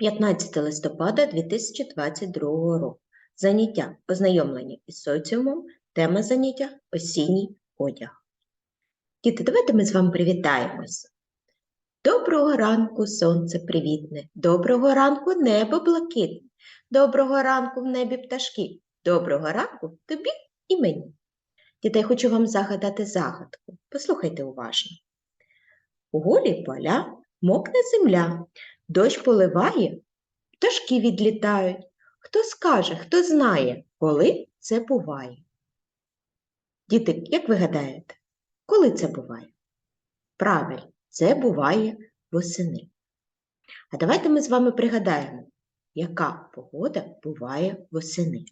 15 листопада 2022 року. Заняття ознайомлення із соціумом, тема заняття осінній одяг. Діти, давайте ми з вами привітаємося. Доброго ранку, сонце привітне, доброго ранку небо блакитне, доброго ранку в небі пташки, доброго ранку тобі і мені. Діти, я хочу вам загадати загадку. Послухайте уважно. У голі поля мокне земля, дощ поливає, пташки відлітають. Хто скаже, хто знає, коли це буває? Діти, як ви гадаєте, коли це буває? Правильно, це буває восени. А давайте ми з вами пригадаємо, яка погода буває восени.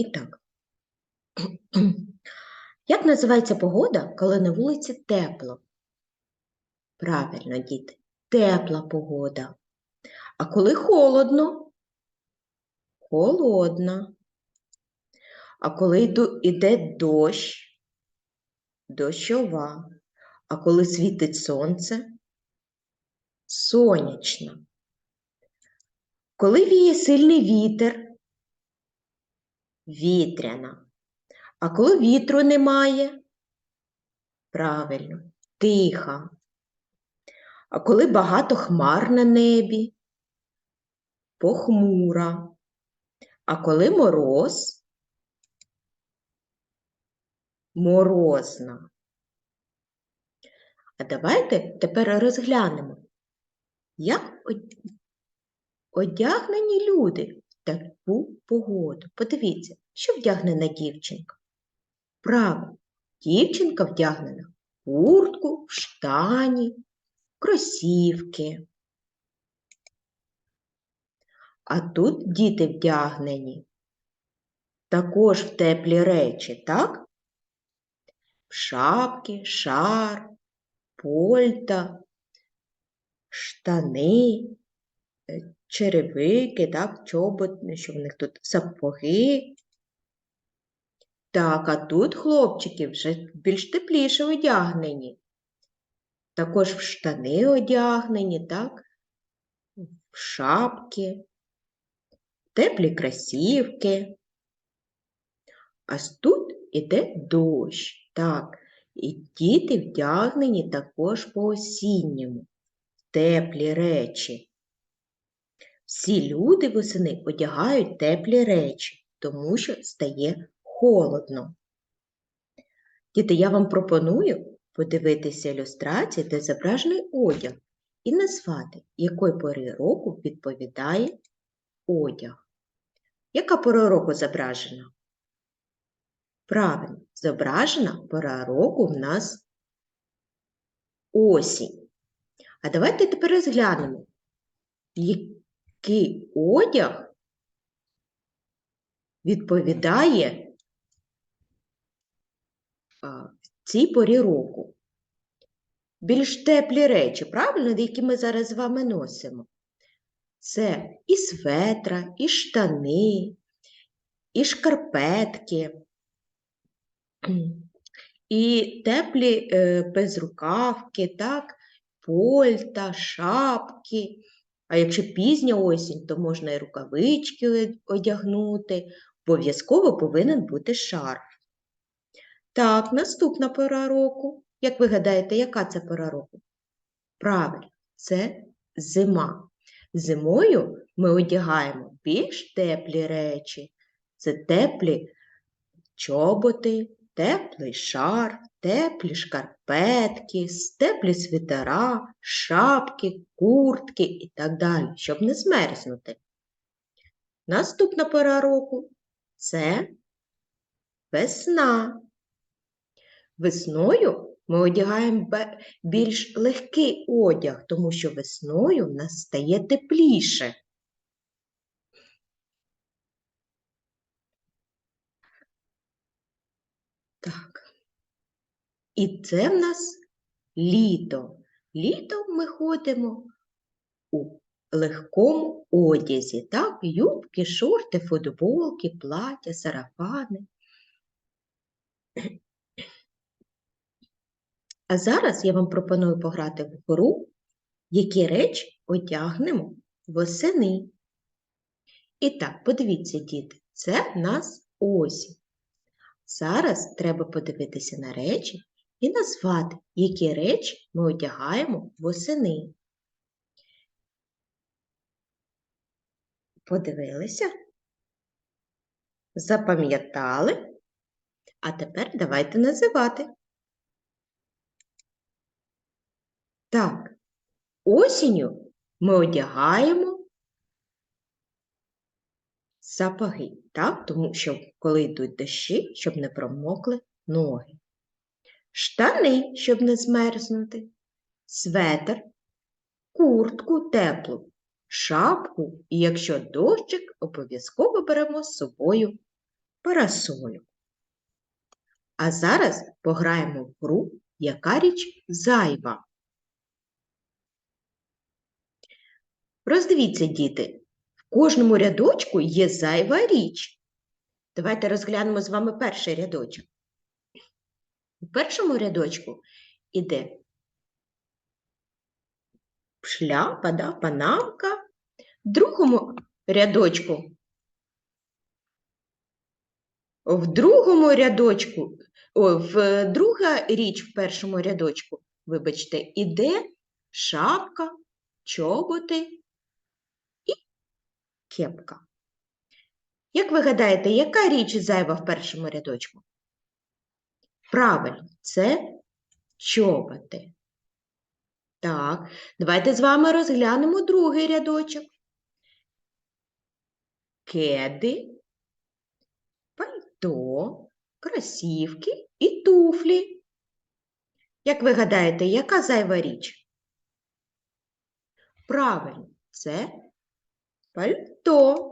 І так. Як називається погода, коли на вулиці тепло? Правильно, діти, тепла погода. А коли холодно? Холодна. А коли йде дощ? Дощова. А коли світить сонце? Сонячна. Коли віє сильний вітер? Вітряна. А коли вітру немає? Правильно, тиха. А коли багато хмар на небі? Похмура. А коли мороз? Морозна. А давайте тепер розглянемо, як одягнені люди таку погоду. Подивіться, що вдягнена дівчинка. Право, дівчинка вдягнена в куртку, штані, кросівки. А тут діти вдягнені також в теплі речі, так? В шапки, шар, польта, штани, е, черевики, так, чобот, що в них тут сапоги. Так, а тут хлопчики вже більш тепліше одягнені. Також в штани одягнені, так? В шапки, теплі кросівки. А тут іде дощ, так, і діти вдягнені також по-осінньому, теплі речі. Всі люди восени одягають теплі речі, тому що стає холодно. Діти, я вам пропоную подивитися ілюстрації, де зображений одяг, і назвати, якої пори року відповідає одяг. Яка пора року зображена? Правильно, зображена пора року в нас осінь. А давайте тепер розглянемо, який одяг відповідає в цій порі року. Більш теплі речі, правильно, які ми зараз з вами носимо. Це і светра, і штани, і шкарпетки, і теплі е, безрукавки, так, польта, шапки. А якщо пізня осінь, то можна і рукавички одягнути. Обов'язково повинен бути шарф. Так, наступна пора року. Як ви гадаєте, яка це пора року? Правильно, це зима. Зимою ми одягаємо більш теплі речі. Це теплі чоботи, теплий шарф, теплі шкарпетки, теплі свитера, шапки, куртки і так далі, щоб не змерзнути. Наступна пора року це весна. Весною ми одягаємо більш легкий одяг, тому що весною в нас стає тепліше. І це в нас літо. Літом ми ходимо у легкому одязі, так? Юбки, шорти, футболки, плаття, сарафани. А зараз я вам пропоную пограти в гру, які речі одягнемо восени. І так, подивіться, діти, це в нас осінь. Зараз треба подивитися на речі і назвати, які речі ми одягаємо восени. Подивилися? Запам'ятали? А тепер давайте називати. Так, осінню ми одягаємо сапоги, так? Тому що коли йдуть дощі, щоб не промокли ноги. Штани, щоб не змерзнути, светр, куртку теплу, шапку і якщо дощик, обов'язково беремо з собою парасолю. А зараз пограємо в гру, яка річ зайва. Роздивіться, діти, в кожному рядочку є зайва річ. Давайте розглянемо з вами перший рядочок. У першому рядочку іде шляпа, да, панамка. В другому рядочку, в другому рядочку, о, в друга річ в першому рядочку, вибачте, іде шапка, чоботи і кепка. Як ви гадаєте, яка річ зайва в першому рядочку? Правильно, це чоботи. Так, давайте з вами розглянемо другий рядочок. Кеди, пальто, кросівки і туфлі. Як ви гадаєте, яка зайва річ? Правильно, це пальто.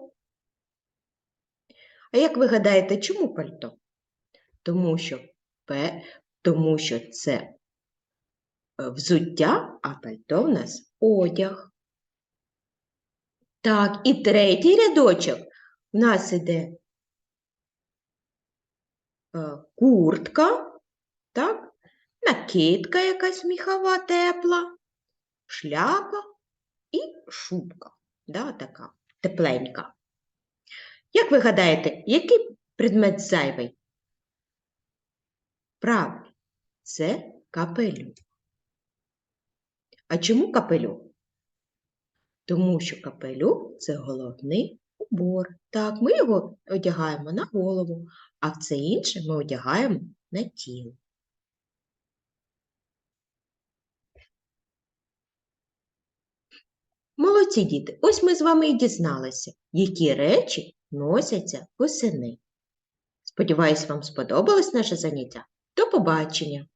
А як ви гадаєте, чому пальто? Тому що, тому що це е, взуття, а пальто в нас одяг. Так, і третій рядочок у нас іде е, куртка, так, накидка якась міхова тепла, шляпа і шубка, да, така тепленька. Як ви гадаєте, який предмет зайвий? Правильно, це капелюх. А чому капелюх? Тому що капелюх це головний убор. Так, ми його одягаємо на голову, а все інше ми одягаємо на тіло. Молодці діти, ось ми з вами і дізналися, які речі носяться восени. Сподіваюсь, вам сподобалось наше заняття. Побачення!